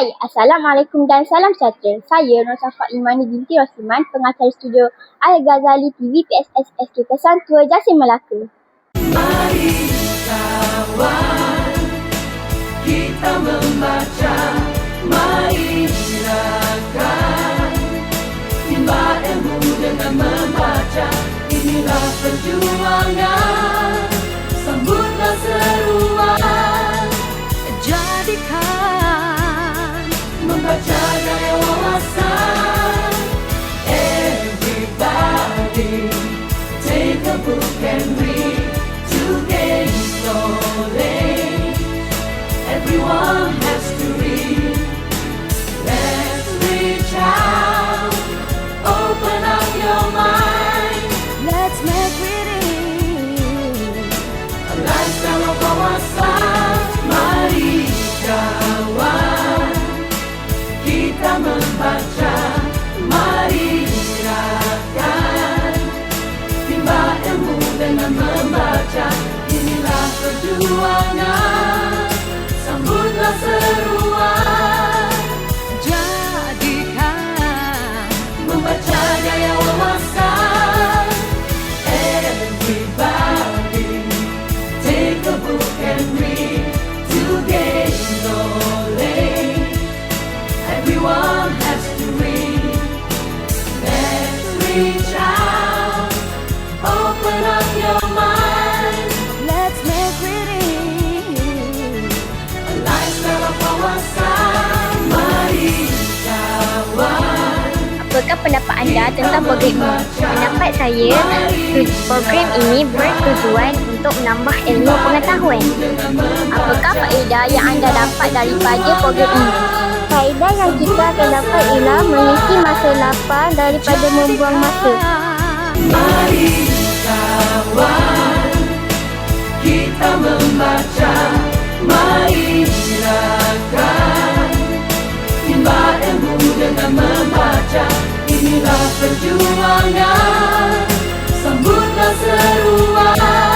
Hai, Assalamualaikum dan salam sejahtera. Saya Nur Safa Imani binti Rosliman, pengacara studio Al-Ghazali TV PSS SK Kesan Tua Jasin Melaka. Mari kawan kita membaca Mari silakan Timba ilmu dengan membaca Inilah perjuangan kita membaca. Mari silakan Timba ilmu dengan membaca. Inilah perjuangan Apakah pendapat anda tentang program ini? Pendapat saya, program ini bertujuan untuk menambah ilmu pengetahuan. Apakah faedah yang anda dapat daripada program ini? Faedah yang kita akan dapat ialah mengisi masa lapar daripada membuang masa. Mari kawan. Kita membaca. Mari silakan. Timba ilmu dengan membaca. Inilah perjuangan. Sambutlah seruan.